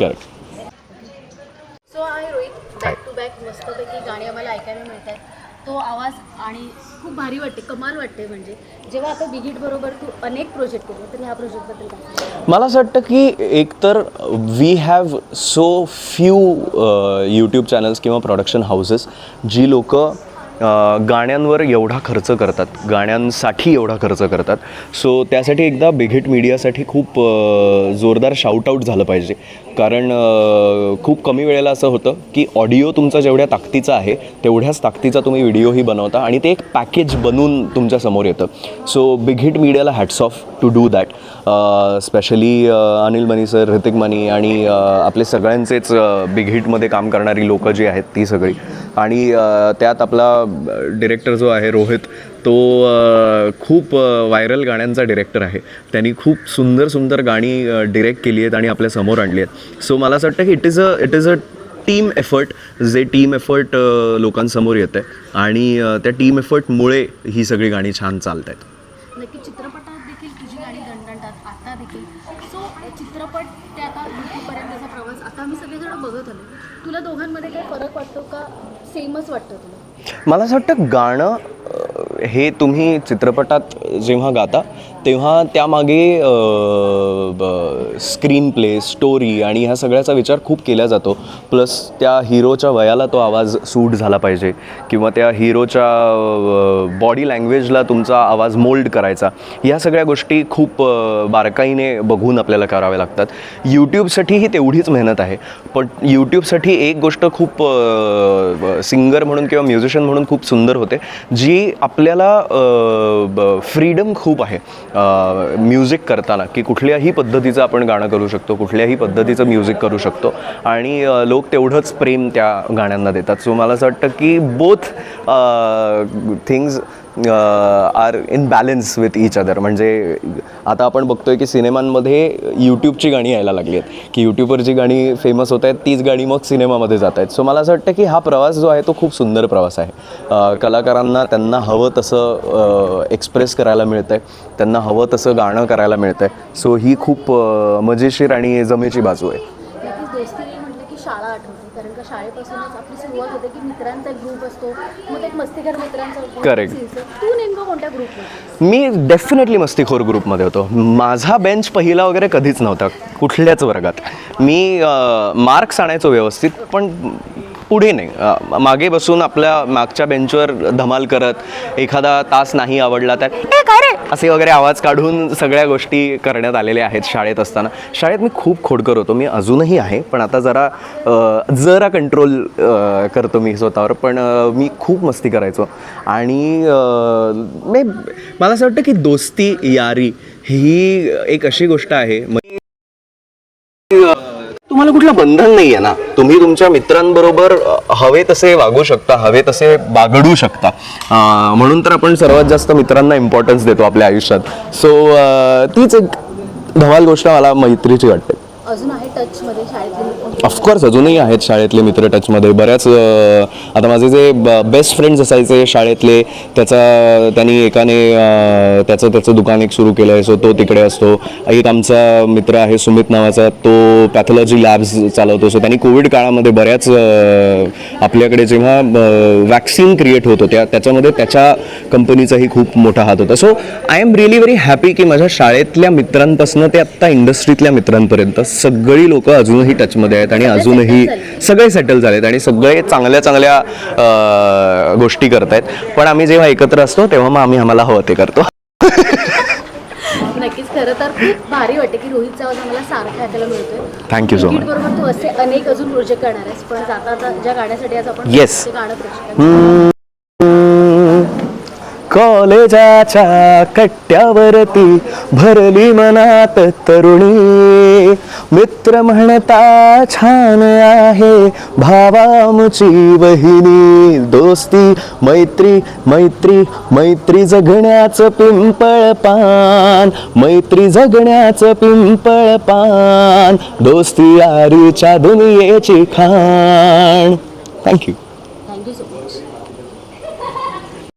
Correct so आहे Rohit back to back मस्तपैकी गाणी आम्हाला ऐकायला मिळत आहेत तो आवाज आणि खूप भारी वाटते कमाल वाटते म्हणजे. जेव्हा आता बिगिट बरोबर तू अनेक प्रोजेक्ट केले तर ह्या प्रोजेक्टबद्दल? मला असं वाटतं की एकतर we have so few YouTube channels किंवा प्रोडक्शन हाऊसेस जी लोक गाण्यांवर एवढा खर्च करतात गाण्यांसाठी एवढा खर्च करतात. सो त्यासाठी एकदा बिघिट मीडियासाठी खूप जोरदार शाऊटआउट झालं पाहिजे. कारण खूप कमी वेळेला असं होतं की ऑडिओ तुमचा जेवढ्या ताकदीचा आहे तेवढ्याच ताकदीचा तुम्ही व्हिडिओही बनवता आणि ते एक पॅकेज बनून तुमच्यासमोर येतं. सो बिग हिट मीडियाला hats off to do that specially Anil Mani sir Hrithik Mani आणि आपले सगळ्यांचेच बिग हिटमध्ये काम करणारी लोकं जी आहेत ती सगळी. आणि त्यात आपला डिरेक्टर जो आहे रोहित तो खूप व्हायरल गाण्यांचा डिरेक्टर आहे. त्यांनी खूप सुंदर सुंदर गाणी डिरेक्ट केली आहेत आणि आपल्यासमोर आणली आहेत. सो मला असं वाटतं की it is a it is a team effort जे टीम एफर्ट लोकांसमोर येतं आहे. आणि त्या टीम एफर्टमुळे ही सगळी गाणी छान चालत आहेत. नक्की चित्रपटात देखील तुझी गाणी दणदणतात आता देखील. सो चित्रपट ते आता युट्यूबपर्यंतचा प्रवास आता आम्ही सगळेजण बघत आलो तुला दोघांमध्ये काही फरक वाटतो का? सेमच वाटतं तुला? मला असं वाटतं गाणं हे तुम्ही चित्रपटात जेव्हा गाता तेव्हा त्यामागे स्क्रीन प्ले स्टोरी आणि ह्या सगळ्याचा विचार खूप केला जातो. प्लस त्या हिरोच्या वयाला तो आवाज सूट झाला पाहिजे किंवा त्या हिरोच्या बॉडी लँग्वेजला तुमचा आवाज मोल्ड करायचा. ह्या सगळ्या गोष्टी खूप बारकाईने बघून आपल्याला कराव्या लागतात. यूट्यूबसाठीही तेवढीच मेहनत आहे. पण यूट्यूबसाठी एक गोष्ट खूप सिंगर म्हणून किंवा म्युझिशियन म्हणून खूप सुंदर होते जी आपल्याला फ्रीडम खूप आहे. म्युझिक करताना की कुठल्याही पद्धतीचं आपण गाणं करू शकतो कुठल्याही पद्धतीचं म्युझिक करू शकतो. आणि लोक तेवढंच प्रेम त्या गाण्यांना देतात. सो मला असं वाटतं की both things are in balance with each other म्हणजे आता आपण बघतोय की सिनेमांमध्ये यूट्यूबची गाणी यायला लागली आहेत की यूट्यूबवर जी गाणी फेमस होत आहेत तीच गाणी मग सिनेमामध्ये जात आहेत. सो मला असं वाटतं की हा प्रवास जो आहे तो खूप सुंदर प्रवास आहे. कलाकारांना त्यांना हवं तसं एक्सप्रेस करायला मिळतं आहे त्यांना हवं तसं गाणं करायला मिळतं आहे सो ही खूप मजेशीर आणि जमेची बाजू आहे नक्कीच दोस्ती म्हटलं की शाळा आठवते कारण का शाळेपासूनच आपली सुरुवात होते की मित्रांचा ग्रुप असतो. मग एक मस्तीकर मित्रांचा Correct. असेल. तू नेमकं कोणत्या ग्रुपमध्ये मी डेफिनेटली मस्तीखोर ग्रुपमध्ये होतो. माझा बेंच पहिला वगैरे कधीच नव्हता कुठल्याच वर्गात. मी मार्क्स आणायचो व्यवस्थित पण पुढे नाही. अ, मागे बसून आपल्या मागच्या बेंचवर धमाल करत एखादा तास नाही आवडला तर "ए, काय रे असे वगैरे आवाज काढून सगळ्या गोष्टी करण्यात आलेल्या आहेत शाळेत असताना. शाळेत मी खूप खोडकर होतो. मी अजूनही आहे पण आता जरा जरा कंट्रोल करतो मी स्वतःवर. पण मी खूप मस्ती करायचो. आणि अ, मला असं वाटतं की दोस्ती यारी ही एक अशी गोष्ट आहे तुम्हाला कुठलं बंधन नाही आहे ना. तुम्ही तुमच्या मित्रांबरोबर हवे तसे वागू शकता हवे तसे बागडू शकता. म्हणून तर आपण सर्वात जास्त मित्रांना इम्पॉर्टन्स देतो आपल्या आयुष्यात. सो तीच एक धमाल गोष्ट मला मैत्रीची वाटते. अजून आहे टचमध्ये शाळेतले ऑफकोर्स अजूनही आहेत शाळेतले मित्र टचमध्ये. बऱ्याच आता माझे जे बेस्ट फ्रेंड्स असायचे शाळेतले त्याचा त्यांनी एकाने त्याचं त्याचं दुकान एक सुरू केलं आहे सो तो तिकडे असतो. एक आमचा मित्र आहे सुमित नावाचा. तो पॅथॉलॉजी लॅब्स चालवतो. सो त्यांनी कोविड काळामध्ये बऱ्याच आपल्याकडे जेव्हा वॅक्सिन क्रिएट होत होत्या त्याच्यामध्ये त्याच्या कंपनीचाही खूप मोठा हात होता. So I am really very happy की माझ्या शाळेतल्या मित्रांपासून ते आत्ता इंडस्ट्रीतल्या मित्रांपर्यंत सगळी लोक अजूनही टचमध्ये आहेत आणि अजूनही सगळे सेटल झालेत आणि सगळे चांगल्या चांगल्या गोष्टी करत आहेत पण आम्ही जेव्हा एकत्र असतो तेव्हा मग आम्ही आम्हाला हवं ते करतो. नक्कीच खरं तर खूप भारी वाटते की आवाज आम्हाला सारखा ऐकायला मिळतोय. You so much. बरोबर तू असे अनेक अजून प्रोजेक्ट करणार आहेस पण जाता ज्या गाण्यासाठी आज आपण. ते गाणं कॉलेजाच्या कट्ट्यावरती भरली मनात तरुणी. मित्र म्हणता छान आहे भावामुची बहिणी दोस्ती मैत्री मैत्री मैत्री जगण्याचं पिंपळ पान मैत्री जगण्याचं पिंपळ पान दोस्ती आरीच्या दुनियेची खाण. थँक्यू